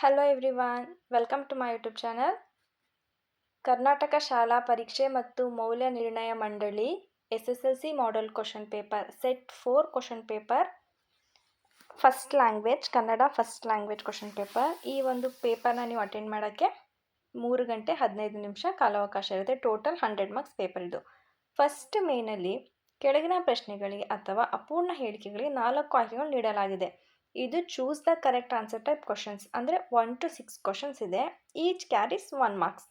Hello everyone welcome to my YouTube channel Karnataka ಶಾಲಾ ಪರೀಕ್ಷೆ ಮತ್ತು ಮೌಲ್ಯ ನಿರ್ಣಯ ಮಂಡಳಿ S S L C model question paper set four question paper first language Kannada first language question paper ಈ ಒಂದು ಪೇಪರ್ನ ನೀವು ಅಟೆಂಡ್ ಮಾಡೋಕ್ಕೆ ಮೂರು ಗಂಟೆ ಹದಿನೈದು ನಿಮಿಷ ಕಾಲಾವಕಾಶ ಇರುತ್ತೆ. ಟೋಟಲ್ ಹಂಡ್ರೆಡ್ ಮಾರ್ಕ್ಸ್ ಪೇಪರ್ ಇದು. ಫಸ್ಟ್ ಮೇನಲ್ಲಿ ಕೆಳಗಿನ ಪ್ರಶ್ನೆಗಳಿಗೆ ಅಥವಾ ಅಪೂರ್ಣ ಹೇಳಿಕೆಗಳಿಗೆ ನಾಲ್ಕು ಆಯ್ಕೆಗಳು ನೀಡಲಾಗಿದೆ. ಇದು choose the correct answer type questions ಅಂದರೆ ಒನ್ ಟು ಸಿಕ್ಸ್ ಕ್ವಶನ್ಸ್ ಇದೆ. ಈಚ್ ಕ್ಯಾರೀಸ್ ಒನ್ ಮಾರ್ಕ್ಸ್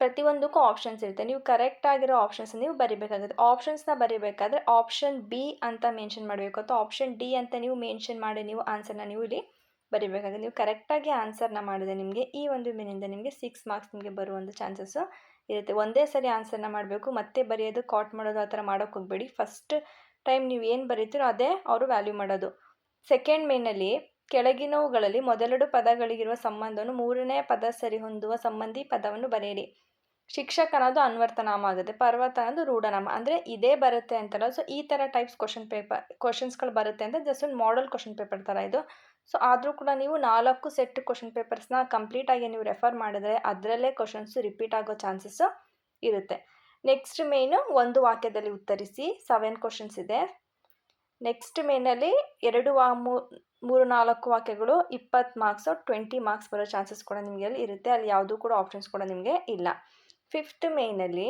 ಪ್ರತಿಯೊಂದಕ್ಕೂ ಆಪ್ಷನ್ಸ್ ಇರುತ್ತೆ. ನೀವು ಕರೆಕ್ಟ್ ಆಗಿರೋ ಆಪ್ಷನ್ಸ್ ನೀವು ಬರಿಬೇಕಾಗುತ್ತೆ. ಆಪ್ಷನ್ಸ್ನ ಬರಿಬೇಕಾದ್ರೆ ಆಪ್ಷನ್ ಬಿ ಅಂತ ಮೆನ್ಷನ್ ಮಾಡಬೇಕು. ಅಥವಾ ಆಪ್ಷನ್ ಡಿ ಅಂತ ನೀವು ಮೆನ್ಷನ್ ಮಾಡಿ ನೀವು ಆನ್ಸರ್ನ ನೀವು ಇಲ್ಲಿ ಬರಿಬೇಕಾಗುತ್ತೆ. ನೀವು ಕರೆಕ್ಟಾಗಿ ಆನ್ಸರ್ನ ಮಾಡಿದೆ ನಿಮಗೆ ಈ ಒಂದು ಮಿನಿಂದ ನಿಮಗೆ ಸಿಕ್ಸ್ ಮಾರ್ಕ್ಸ್ ನಿಮಗೆ ಬರುವಂಥ ಚಾನ್ಸಸ್ಸು ಇರುತ್ತೆ. ಒಂದೇ ಸರಿ ಆನ್ಸರ್ನ ಮಾಡಬೇಕು. ಮತ್ತೆ ಬರೆಯೋದು ಕಾಟ್ ಮಾಡೋದು, ಆ ಥರ ಮಾಡೋಕ್ಕೆ ಹೋಗಬೇಡಿ. ಫಸ್ಟ್ ಟೈಮ್ ನೀವು ಏನು ಬರೀತೀರೋ ಅದೇ ಅವರು ವ್ಯಾಲ್ಯೂ ಮಾಡೋದು. ಸೆಕೆಂಡ್ ಮೇನಲ್ಲಿ ಕೆಳಗಿನವುಗಳಲ್ಲಿ ಮೊದಲೆರಡು ಪದಗಳಿಗಿರುವ ಸಂಬಂಧವನ್ನು ಮೂರನೇ ಪದ ಸರಿ ಹೊಂದುವ ಸಂಬಂಧಿ ಪದವನ್ನು ಬರೆಯಿರಿ. ಶಿಕ್ಷಕ ಅನ್ನೋದು ಅನ್ವರ್ತನಾಮ ಆಗುತ್ತೆ ಪರ್ವತ ಅನ್ನೋದು ರೂಢನಾಮ. ಅಂದರೆ ಇದೇ ಬರುತ್ತೆ ಅಂತಲ್ಲ ಸೊ ಈ ಥರ ಟೈಪ್ಸ್ ಕ್ವಶನ್ ಪೇಪರ್ ಕ್ವಶನ್ಸ್ಗಳು ಬರುತ್ತೆ ಅಂತ ಜಸ್ಟ್ ಒಂದು ಮಾಡಲ್ ಕ್ವಶನ್ ಪೇಪರ್ ಥರ ಇದು. ಸೊ ಆದರೂ ಕೂಡ ನೀವು ನಾಲ್ಕು ಸೆಟ್ ಕ್ವಶನ್ ಪೇಪರ್ಸ್ನ ಕಂಪ್ಲೀಟಾಗಿ ನೀವು ರೆಫರ್ ಮಾಡಿದ್ರೆ ಅದರಲ್ಲೇ ಕ್ವಶನ್ಸು ರಿಪೀಟ್ ಆಗೋ ಚಾನ್ಸಸ್ಸು ಇರುತ್ತೆ. ನೆಕ್ಸ್ಟ್ ಮೇನು ಒಂದು ವಾಕ್ಯದಲ್ಲಿ ಉತ್ತರಿಸಿ ಸೆವೆನ್ ಕ್ವಶನ್ಸ್ ಇದೆ. ನೆಕ್ಸ್ಟ್ ಮೇನಲ್ಲಿ ಎರಡು ವಾ ಮೂರು ನಾಲ್ಕು ವಾಕ್ಯಗಳು ಇಪ್ಪತ್ತು ಮಾರ್ಕ್ಸ್ ಟ್ವೆಂಟಿ ಮಾರ್ಕ್ಸ್ ಬರೋ ಚಾನ್ಸಸ್ ಕೂಡ ನಿಮಗೆ ಅಲ್ಲಿ ಇರುತ್ತೆ. ಅಲ್ಲಿ ಯಾವುದೂ ಕೂಡ ಆಪ್ಷನ್ಸ್ ಕೂಡ ನಿಮಗೆ ಇಲ್ಲ. ಫಿಫ್ತ್ ಮೇನಲ್ಲಿ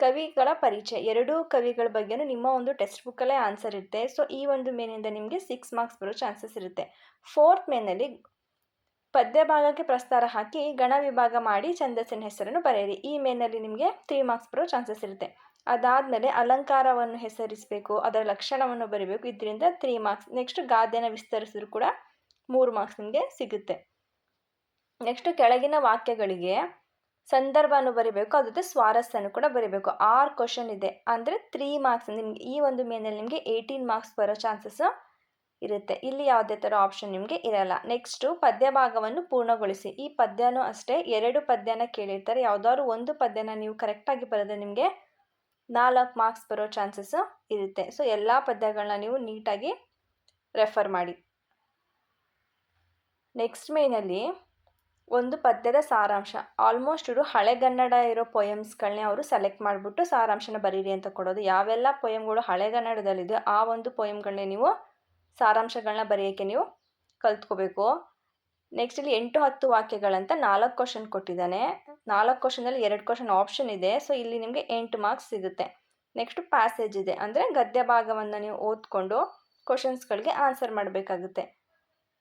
ಕವಿಗಳ ಪರಿಚಯ, ಎರಡೂ ಕವಿಗಳ ಬಗ್ಗೆನೂ ನಿಮ್ಮ ಒಂದು ಟೆಕ್ಸ್ಟ್ ಬುಕ್ಕಲ್ಲೇ ಆನ್ಸರ್ ಇರುತ್ತೆ. ಸೊ ಈ ಒಂದು ಮೇನಿಂದ ನಿಮಗೆ ಸಿಕ್ಸ್ ಮಾರ್ಕ್ಸ್ ಬರೋ ಚಾನ್ಸಸ್ ಇರುತ್ತೆ. ಫೋರ್ತ್ ಮೇನಲ್ಲಿ ಪದ್ಯ ಭಾಗಕ್ಕೆ ಪ್ರಸ್ತಾರ ಹಾಕಿ ಗಣ ವಿಭಾಗ ಮಾಡಿ ಛಂದಸ್ಸಿನ ಹೆಸರನ್ನು ಬರೆಯಿರಿ. ಈ ಮೇನಲ್ಲಿ ನಿಮಗೆ ತ್ರೀ ಮಾರ್ಕ್ಸ್ ಬರೋ ಚಾನ್ಸಸ್ ಇರುತ್ತೆ. ಅದಾದಮೇಲೆ ಅಲಂಕಾರವನ್ನು ಹೆಸರಿಸಬೇಕು, ಅದರ ಲಕ್ಷಣವನ್ನು ಬರಿಬೇಕು. ಇದರಿಂದ ತ್ರೀ ಮಾರ್ಕ್ಸ್ ನೆಕ್ಸ್ಟ್ ಗಾದೆನ ವಿಸ್ತರಿಸಿದ್ರು ಕೂಡ ಮೂರು ಮಾರ್ಕ್ಸ್ ನಿಮಗೆ ಸಿಗುತ್ತೆ. ನೆಕ್ಸ್ಟ್ ಕೆಳಗಿನ ವಾಕ್ಯಗಳಿಗೆ ಸಂದರ್ಭವನ್ನು ಬರಿಬೇಕು ಅದ್ರ ಸ್ವಾರಸ್ಯನು ಕೂಡ ಬರಿಬೇಕು. ಆರು ಕ್ವಶನ್ ಇದೆ, ಅಂದರೆ ತ್ರೀ ಮಾರ್ಕ್ಸ್ ನಿಮಗೆ, ಈ ಒಂದು ಮೇನಲ್ಲಿ ನಿಮಗೆ ಏಯ್ಟೀನ್ ಮಾರ್ಕ್ಸ್ ಬರೋ ಚಾನ್ಸಸ್ ಇರುತ್ತೆ. ಇಲ್ಲಿ ಯಾವುದೇ ಥರ ಆಪ್ಷನ್ ನಿಮಗೆ ಇರಲ್ಲ. ನೆಕ್ಸ್ಟು ಪದ್ಯ ಭಾಗವನ್ನು ಪೂರ್ಣಗೊಳಿಸಿ. ಈ ಪದ್ಯನೂ ಅಷ್ಟೇ, ಎರಡು ಪದ್ಯನ ಕೇಳಿರ್ತಾರೆ. ಯಾವುದಾದ್ರು ಒಂದು ಪದ್ಯನ ನೀವು ಕರೆಕ್ಟಾಗಿ ಬರೆದ್ರೆ ನಿಮಗೆ ನಾಲ್ಕು ಮಾರ್ಕ್ಸ್ ಬರೋ ಚಾನ್ಸಸ್ಸು ಇರುತ್ತೆ. ಸೊ ಎಲ್ಲ ಪದ್ಯಗಳನ್ನ ನೀವು ನೀಟಾಗಿ ರೆಫರ್ ಮಾಡಿ. ನೆಕ್ಸ್ಟ್ ಮೇನಲ್ಲಿ ಒಂದು ಪದ್ಯದ ಸಾರಾಂಶ. ಆಲ್ಮೋಸ್ಟ್ ಇವರು ಹಳೆಗನ್ನಡ ಇರೋ ಪೊಯಮ್ಸ್ಗಳನ್ನೇ ಅವರು ಸೆಲೆಕ್ಟ್ ಮಾಡಿಬಿಟ್ಟು ಸಾರಾಂಶನ ಬರೀರಿ ಅಂತ ಕೊಡೋದು. ಯಾವೆಲ್ಲ ಪೊಯಮ್ಗಳು ಹಳೆಗನ್ನಡದಲ್ಲಿದೆ ಆ ಒಂದು ಪೊಯಮ್ಗಳನ್ನೇ ನೀವು ಸಾರಾಂಶಗಳನ್ನ ಬರೆಯೋಕ್ಕೆ ನೀವು ಕಲ್ತ್ಕೋಬೇಕು. ನೆಕ್ಸ್ಟ್ ಇಲ್ಲಿ ಎಂಟು ಹತ್ತು ವಾಕ್ಯಗಳಂತ ನಾಲ್ಕು ಕ್ವಶನ್ ಕೊಟ್ಟಿದ್ದಾನೆ. ನಾಲ್ಕು ಕ್ವಶನಲ್ಲಿ ಎರಡು ಕ್ವಶನ್ ಆಪ್ಷನ್ ಇದೆ. ಸೊ ಇಲ್ಲಿ ನಿಮಗೆ ಎಂಟು ಮಾರ್ಕ್ಸ್ ಸಿಗುತ್ತೆ. ನೆಕ್ಸ್ಟ್ ಪ್ಯಾಸೇಜ್ ಇದೆ. ಅಂದರೆ ಗದ್ಯ ಭಾಗವನ್ನು ನೀವು ಓದ್ಕೊಂಡು ಕ್ವಶನ್ಸ್ಗಳಿಗೆ ಆನ್ಸರ್ ಮಾಡಬೇಕಾಗುತ್ತೆ.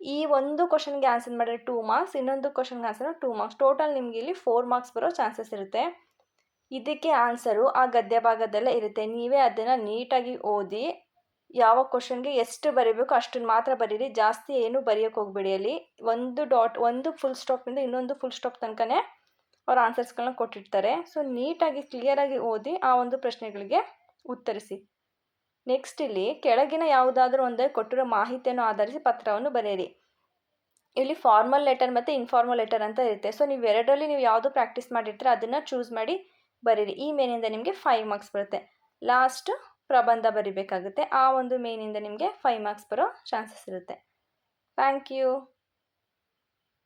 ಈ ಒಂದು ಕ್ವಶನ್ಗೆ ಆನ್ಸರ್ ಮಾಡಿದ್ರೆ ಟೂ ಮಾರ್ಕ್ಸ್ ಇನ್ನೊಂದು ಕ್ವಶನ್ಗೆ ಆನ್ಸರ್ ಟೂ ಮಾರ್ಕ್ಸ್ ಟೋಟಲ್ ನಿಮಗೆ ಇಲ್ಲಿ ಫೋರ್ ಮಾರ್ಕ್ಸ್ ಬರೋ ಚಾನ್ಸಸ್ ಇರುತ್ತೆ. ಇದಕ್ಕೆ ಆನ್ಸರು ಆ ಗದ್ಯ ಭಾಗದಲ್ಲೇ ಇರುತ್ತೆ. ನೀವೇ ಅದನ್ನು ನೀಟಾಗಿ ಓದಿ ಯಾವ ಕ್ವಶನ್ಗೆ ಎಷ್ಟು ಬರೀಬೇಕು ಅಷ್ಟನ್ನು ಮಾತ್ರ ಬರೀರಿ. ಜಾಸ್ತಿ ಏನು ಬರೆಯೋಕೆ ಹೋಗಬೇಡಿ ಅಲ್ಲಿ. ಒಂದು ಡಾಟ್ ಒಂದು ಫುಲ್ ಸ್ಟಾಪಿಂದ ಇನ್ನೊಂದು ಫುಲ್ ಸ್ಟಾಪ್ ತನಕನೇ ಅವ್ರ ಆನ್ಸರ್ಸ್ಗಳನ್ನ ಕೊಟ್ಟಿರ್ತಾರೆ. ಸೊ ನೀಟಾಗಿ ಕ್ಲಿಯರಾಗಿ ಓದಿ ಆ ಒಂದು ಪ್ರಶ್ನೆಗಳಿಗೆ ಉತ್ತರಿಸಿ. ನೆಕ್ಸ್ಟ್ ಇಲ್ಲಿ ಕೆಳಗಿನ ಯಾವುದಾದ್ರೂ ಒಂದೇ ಕೊಟ್ಟಿರೋ ಮಾಹಿತಿಯನ್ನು ಆಧರಿಸಿ ಪತ್ರವನ್ನು ಬರೆಯಿರಿ. ಇಲ್ಲಿ ಫಾರ್ಮಲ್ ಲೆಟರ್ ಮತ್ತು ಇನ್ಫಾರ್ಮಲ್ ಲೆಟರ್ ಅಂತ ಇರುತ್ತೆ. ಸೊ ನೀವು ಎರಡರಲ್ಲಿ ನೀವು ಯಾವುದು ಪ್ರಾಕ್ಟೀಸ್ ಮಾಡಿರ್ತೀರ ಅದನ್ನು ಚೂಸ್ ಮಾಡಿ ಬರೀರಿ ಈ ಮೇನಿಂದ ನಿಮಗೆ ಫೈವ್ ಮಾರ್ಕ್ಸ್ ಬರುತ್ತೆ. ಲಾಸ್ಟ್ ಪ್ರಬಂಧ ಬರಿಬೇಕಾಗುತ್ತೆ. ಆ ಒಂದು ಮೇನಿಂದ ನಿಮಗೆ ಫೈವ್ ಮಾರ್ಕ್ಸ್ ಬರೋ ಚಾನ್ಸಸ್ ಇರುತ್ತೆ. Thank you